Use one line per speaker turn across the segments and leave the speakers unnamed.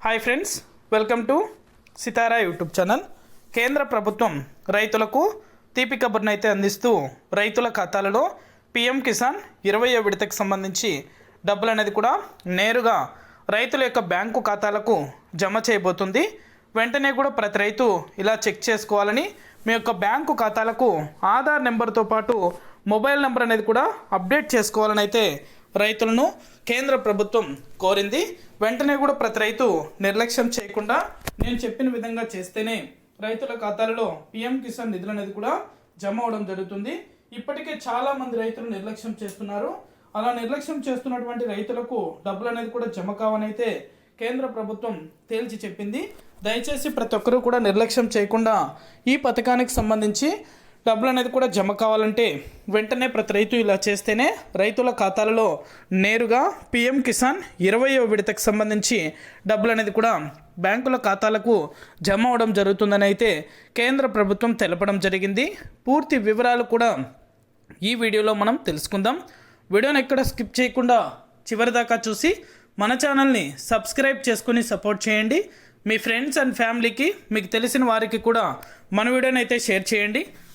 Hi friends welcome to Sitara YouTube channel కేంద్ర ప్రభుత్వం రైతులకు తీపి కబుర్నైతే అయితే అందిస్తూ రైతుల ఖాతాలలో పిఎం కిసాన్ ఇరవై విడతకు సంబంధించి డబ్బులు అనేది కూడా నేరుగా రైతుల యొక్క బ్యాంకు ఖాతాలకు జమ చేయబోతుంది. వెంటనే కూడా ప్రతి రైతు ఇలా చెక్ చేసుకోవాలని మీ యొక్క బ్యాంకు ఖాతాలకు ఆధార్ నెంబర్తో పాటు మొబైల్ నెంబర్ అనేది కూడా అప్డేట్ చేసుకోవాలని అయితే రైతులను కేంద్ర ప్రభుత్వం కోరింది. వెంటనే కూడా ప్రతి రైతు నిర్లక్ష్యం చేయకుండా నేను చెప్పిన విధంగా చేస్తేనే రైతుల ఖాతాలలో పిఎం కిసాన్ నిధులు అనేది కూడా జమ అవడం జరుగుతుంది. ఇప్పటికే చాలా మంది రైతులు నిర్లక్ష్యం చేస్తున్నారు. అలా నిర్లక్ష్యం చేస్తున్నటువంటి రైతులకు డబ్బులు అనేది కూడా జమ కావనైతే కేంద్ర ప్రభుత్వం తేల్చి చెప్పింది. దయచేసి ప్రతి ఒక్కరూ కూడా నిర్లక్ష్యం చేయకుండా ఈ పథకానికి సంబంధించి డబ్బులు అనేది కూడా జమ కావాలంటే వెంటనే ప్రతి రైతు ఇలా చేస్తేనే రైతుల ఖాతాలలో నేరుగా పిఎం కిసాన్ ఇరవయో విడతకు సంబంధించి డబ్బులు అనేది కూడా బ్యాంకుల ఖాతాలకు జమ అవడం జరుగుతుందని అయితే కేంద్ర ప్రభుత్వం తెలపడం జరిగింది. పూర్తి వివరాలు కూడా ఈ వీడియోలో మనం తెలుసుకుందాం. వీడియోని ఎక్కడ స్కిప్ చేయకుండా చివరిదాకా చూసి మన ఛానల్ని సబ్స్క్రైబ్ చేసుకుని సపోర్ట్ చేయండి. మీ ఫ్రెండ్స్ అండ్ ఫ్యామిలీకి మీకు తెలిసిన వారికి కూడా మన వీడియోని అయితే షేర్ చేయండి.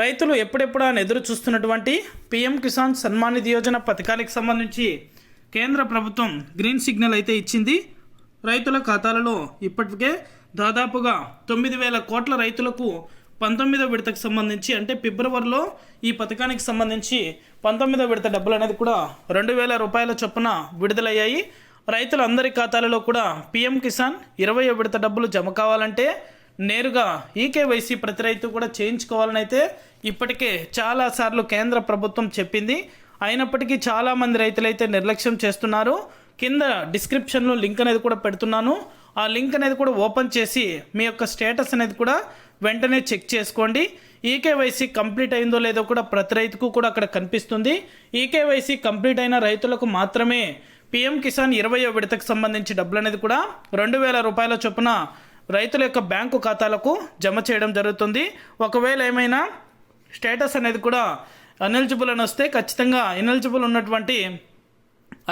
రైతులు ఎప్పుడెప్పుడు అని ఎదురు చూస్తున్నటువంటి పిఎం కిసాన్ సన్మాన్ నిధి యోజన పథకానికి సంబంధించి కేంద్ర ప్రభుత్వం గ్రీన్ సిగ్నల్ అయితే ఇచ్చింది. రైతుల ఖాతాలలో ఇప్పటికే దాదాపుగా తొమ్మిది వేల కోట్ల రైతులకు పంతొమ్మిదో విడతకు సంబంధించి అంటే ఫిబ్రవరిలో ఈ పథకానికి సంబంధించి పంతొమ్మిదో విడత డబ్బులు అనేది కూడా రెండు వేల రూపాయల చొప్పున విడుదలయ్యాయి. రైతులందరి ఖాతాలలో కూడా పిఎం కిసాన్ ఇరవై విడత డబ్బులు జమ కావాలంటే నేరుగా ఈకేవైసీ ప్రతి రైతు కూడా చేయించుకోవాలని అయితే ఇప్పటికే చాలాసార్లు కేంద్ర ప్రభుత్వం చెప్పింది. అయినప్పటికీ చాలామంది రైతులైతే నిర్లక్ష్యం చేస్తున్నారు. కింద డిస్క్రిప్షన్లో లింక్ అనేది కూడా పెడుతున్నాను. ఆ లింక్ అనేది కూడా ఓపెన్ చేసి మీ యొక్క స్టేటస్ అనేది కూడా వెంటనే చెక్ చేసుకోండి. ఈకేవైసీ కంప్లీట్ అయిందో లేదో కూడా ప్రతి రైతుకు కూడా అక్కడ కనిపిస్తుంది. ఈకేవైసీ కంప్లీట్ అయిన రైతులకు మాత్రమే పిఎం కిసాన్ ఇరవయో విడతకు సంబంధించి డబ్బులు అనేది కూడా రెండు వేల రూపాయల చొప్పున రైతుల యొక్క బ్యాంకు ఖాతాలకు జమ చేయడం జరుగుతుంది. ఒకవేళ ఏమైనా స్టేటస్ అనేది కూడా అనెలిజిబుల్ అని వస్తే ఖచ్చితంగా ఇన్ఎలిజిబుల్ ఉన్నటువంటి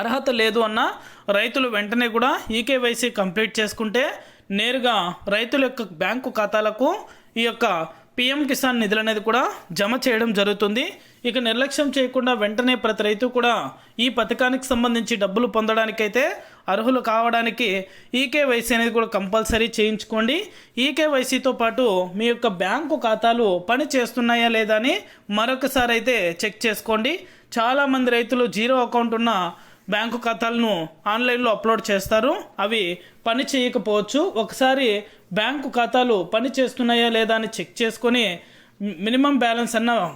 అర్హత లేదు అన్న రైతులు వెంటనే కూడా ఈకేవైసీ కంప్లీట్ చేసుకుంటే నేరుగా రైతుల యొక్క బ్యాంకు ఖాతాలకు ఈ యొక్క పిఎం కిసాన్ నిధులు అనేది కూడా జమ చేయడం జరుగుతుంది. ఇక నిర్లక్ష్యం చేయకుండా వెంటనే ప్రతి రైతు కూడా ఈ పథకానికి సంబంధించి డబ్బులు పొందడానికైతే అర్హులు కావడానికి ఈకేవైసీ అనేది కూడా కంపల్సరీ చేయించుకోండి. ఈకేవైసీతో పాటు మీ యొక్క బ్యాంకు ఖాతాలు పని చేస్తున్నాయా లేదా అని మరొకసారి అయితే చెక్ చేసుకోండి. చాలామంది రైతులు జీరో అకౌంట్ ఉన్న బ్యాంకు ఖాతాలను ఆన్లైన్లో అప్లోడ్ చేస్తారు. అవి పని చేయకపోవచ్చు. ఒకసారి బ్యాంకు ఖాతాలు పని చేస్తున్నాయా లేదా అని చెక్ చేసుకొని మినిమం బ్యాలెన్స్ అన్న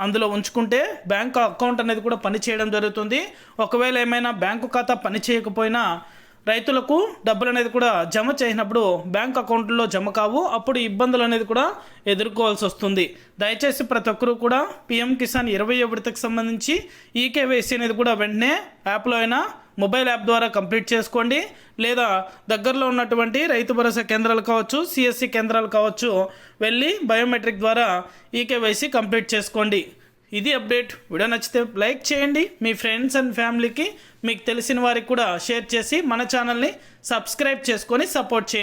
అందులో ఉంచుకుంటే బ్యాంక్ అకౌంట్ అనేది కూడా పని చేయడం జరుగుతుంది. ఒకవేళ ఏమైనా బ్యాంకు ఖాతా పని చేయకపోయినా రైతులకు డబ్బులు అనేది కూడా జమ చేసినప్పుడు బ్యాంక్ అకౌంట్లో జమ కావు అప్పుడు ఇబ్బందులు అనేది కూడా ఎదుర్కోవాల్సి వస్తుంది. దయచేసి ప్రతి ఒక్కరూ కూడా పిఎం కిసాన్ ఇరవై విడతకు సంబంధించి ఈకేవైసీ అనేది కూడా వెంటనే యాప్లో అయినా మొబైల్ యాప్ ద్వారా కంప్లీట్ చేసుకోండి. లేదా దగ్గరలో ఉన్నటువంటి రైతు భరోసా కేంద్రాలు కావచ్చు సిఎస్సి కేంద్రాలు కావచ్చు వెళ్ళి బయోమెట్రిక్ ద్వారా ఈకేవైసీ కంప్లీట్ చేసుకోండి. ఇది అప్డేట్. వీడియో నచ్చితే లైక్ చేయండి. మీ ఫ్రెండ్స్ అండ్ ఫ్యామిలీకి మీకు తెలిసిన వారికి కూడా షేర్ చేసి మన ఛానల్ని సబ్స్క్రైబ్ చేసుకొని సపోర్ట్ చేయండి.